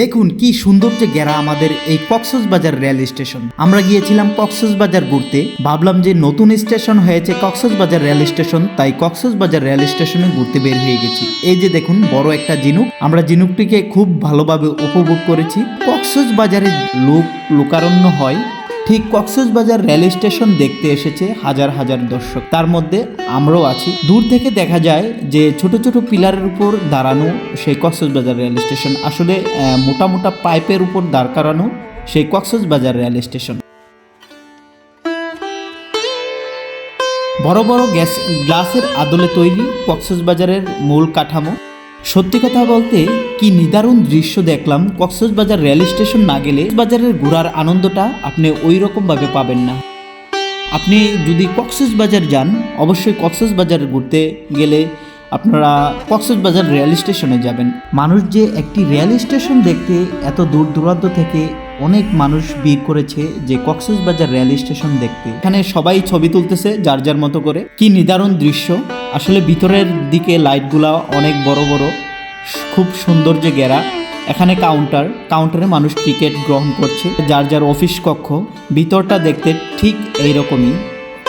দেখুন কি সুন্দর যে গেরা আমাদের এই কক্সবাজার রেল স্টেশন। আমরা গিয়েছিলাম কক্সস বাজার ঘুরতে, ভাবলাম যে নতুন স্টেশন হয়েছে কক্সবাজার রেল স্টেশন, তাই কক্সবাজার রেল স্টেশনে ঘুরতে বের হয়ে গেছি। এই যে দেখুন, বড় একটা জিনুক আমরা জিনুকটিকে খুব ভালোভাবে উপভোগ করেছি। কক্সস বাজারের লোক লোকারণ্য হয় ঠিক কক্সবাজার রেল স্টেশন দেখতে এসেছে হাজার হাজার দর্শক। তার মধ্যে আমরাও আছি। দূর থেকে দেখা যায় যে ছোট ছোট পিলারের উপর দাঁড়ানো সেই কক্সবাজার রেল স্টেশন। আসলে মোটা মোটা পাইপের উপর দাঁড় করানো সেই কক্সবাজার রেল স্টেশন। বড় বড় গ্যাস গ্লাসের আদলে তৈরি কক্সবাজারের মূল কাঠামো। সত্যি কথা বলতে, কি নিদারুণ দৃশ্য দেখলাম কক্সবাজার রেল স্টেশন না গেলে বাজারের ঘোরার আনন্দটা আপনি ওই রকমভাবে পাবেন না। আপনি যদি কক্সবাজার যান, অবশ্যই কক্সবাজার ঘুরতে গেলে আপনারা কক্সবাজার রেল স্টেশনে যাবেন। মানুষ যে একটি রেল স্টেশন দেখতে এত দূর দূরান্ত থেকে অনেক মানুষ ভিড় করেছে যে কক্সবাজার রেল স্টেশন দেখতে। এখানে সবাই ছবি তুলতেছে যার যার মতো করে। কি নিদারুণ দৃশ্য। আসলে ভিতরের দিকে লাইটগুলা অনেক বড় বড়, খুব সুন্দর যে গেরা। এখানে কাউন্টার, কাউন্টারে মানুষ টিকিট গ্রহণ করছে। যার যার অফিস কক্ষ, ভিতরটা দেখতে ঠিক এইরকমই।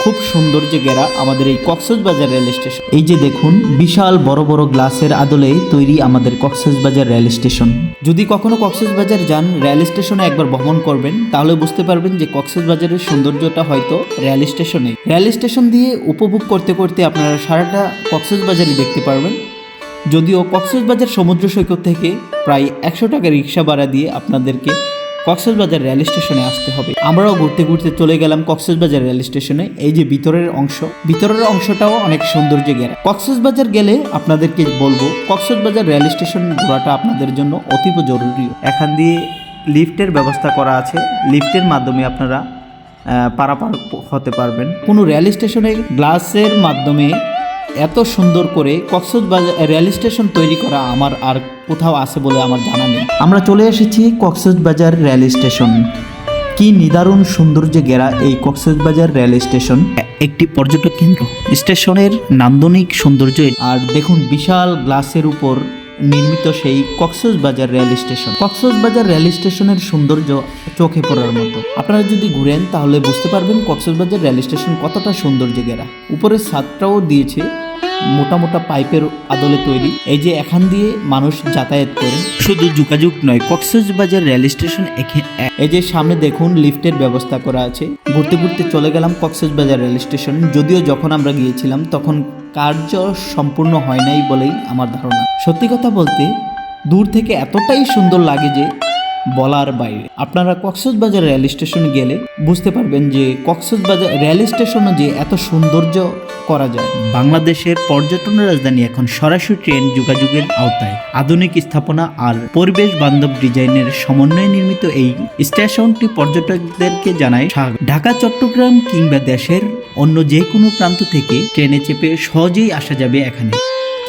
খুব সুন্দর যে গেরা আমাদের এই কক্সবাজার রেল স্টেশন। এই যে দেখুন, বিশাল বড় বড় গ্লাসের আদলে তৈরি আমাদের কক্সবাজার রেল স্টেশন। যদি কখনো কক্সবাজার যান, রেল স্টেশনে একবার ভ্রমণ করবেন, তাহলে বুঝতে পারবেন যে কক্সবাজারের সৌন্দর্যটা হয়তো রেল স্টেশনে। রেল স্টেশন দিয়ে উপভোগ করতে করতে আপনারা সারাটা কক্সবাজারই দেখতে পারবেন। যদিও কক্সবাজার সমুদ্র সৈকত থেকে প্রায় একশো টাকা রিক্সা ভাড়া দিয়ে আপনাদেরকে কক্সবাজার রেল স্টেশনে আসতে হবে। আমরাও ঘুরতে ঘুরতে চলে গেলাম কক্সবাজার রেল স্টেশনে। এই যে ভিতরের অংশ, ভিতরের অংশটাও অনেক সৌন্দর্য গেরা কক্সবাজার গেলে আপনাদেরকে বলব, কক্সবাজার রেল স্টেশন ঘোরাটা আপনাদের জন্য অতীব জরুরি। এখান দিয়ে লিফটের ব্যবস্থা করা আছে। লিফটের মাধ্যমে আপনারা পারাপার হতে পারবেন। কোনো রেল স্টেশনে গ্লাসের মাধ্যমে এত সুন্দর করে কক্সবাজার রেল স্টেশন তৈরি করা আমার আর কোথাও আছে বলে আমার জানা নেই। আমরা চলে এসেছি কক্সবাজার রেল স্টেশন। কি নিদারুণ সৌন্দর্যে ঘেরা এই কক্সবাজার রেল স্টেশন। একটি পর্যটক কেন্দ্র। স্টেশনের নান্দনিক সৌন্দর্য আর দেখুন বিশাল গ্লাসের উপর নির্মিত সেই Cox's Bazar rail station. Cox's Bazar rail স্টেশনের সৌন্দর্য চোখে পড়ার মতো। আপনারা যদি ঘুরেন তাহলে বুঝতে পারবেন কক্সবাজার রেল স্টেশন কতটা সৌন্দর্য ঘেরা উপরের ছাদটাও দিয়েছে মোটা মোটা পাইপের আদলে তৈরি। এই যে এখান দিয়ে মানুষ যাতায়াত করে। শুধু যোগাযোগ নয় কক্সবাজার রেল স্টেশন এই যে সামনে দেখুন লিফটের ব্যবস্থা করা আছে। ঘুরতে ঘুরতে চলে গেলাম কক্সবাজার রেল স্টেশন। যদিও যখন আমরা গিয়েছিলাম তখন কার্য সম্পূর্ণ হয় নাই বলেই আমার ধারণা। সত্যি কথা বলতে দূর থেকে এতটাই সুন্দর লাগে যে বলার বাইরে। আপনারা কক্সবাজার রেল স্টেশনে গেলে বুঝতে পারবেন যে কক্সবাজার রেল স্টেশনে যে এত সৌন্দর্য করা যায়। বাংলাদেশের পর্যটন রাজধানী এখন সরাসরি ট্রেন যোগাযোগের আওতায়। আধুনিক স্থাপনা আর পরিবেশ বান্ধব ডিজাইনের সমন্বয়ে নির্মিত এই স্টেশনটি পর্যটকদেরকে জানায়। ঢাকা, চট্টগ্রাম কিংবা দেশের অন্য যে কোনো প্রান্ত থেকে ট্রেনে চেপে সহজেই আসা যাবে এখানে।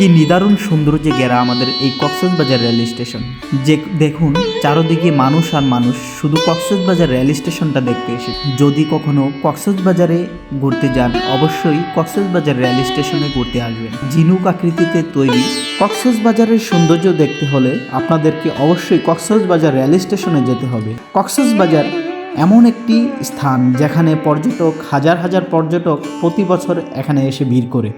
কি নিদারুণ সৌন্দর্যে ঘেরা আমাদের এই কক্সবাজার রেল স্টেশন। যে দেখুন, চারদিকে মানুষ আর মানুষ শুধু কক্সবাজার রেল স্টেশনটা দেখতে এসে। যদি কখনো কক্সবাজারে ঘুরতে যান, অবশ্যই কক্সবাজার রেল স্টেশনে ঘুরতে আসবেন। ঝিনুক আকৃতিতে তৈরি কক্সবাজারের সৌন্দর্য দেখতে হলে আপনাদেরকে অবশ্যই কক্সবাজার রেল স্টেশনে যেতে হবে। কক্সবাজার এমন একটি স্থান যেখানে পর্যটক, হাজার হাজার পর্যটক প্রতি বছর এখানে এসে ভিড় করে।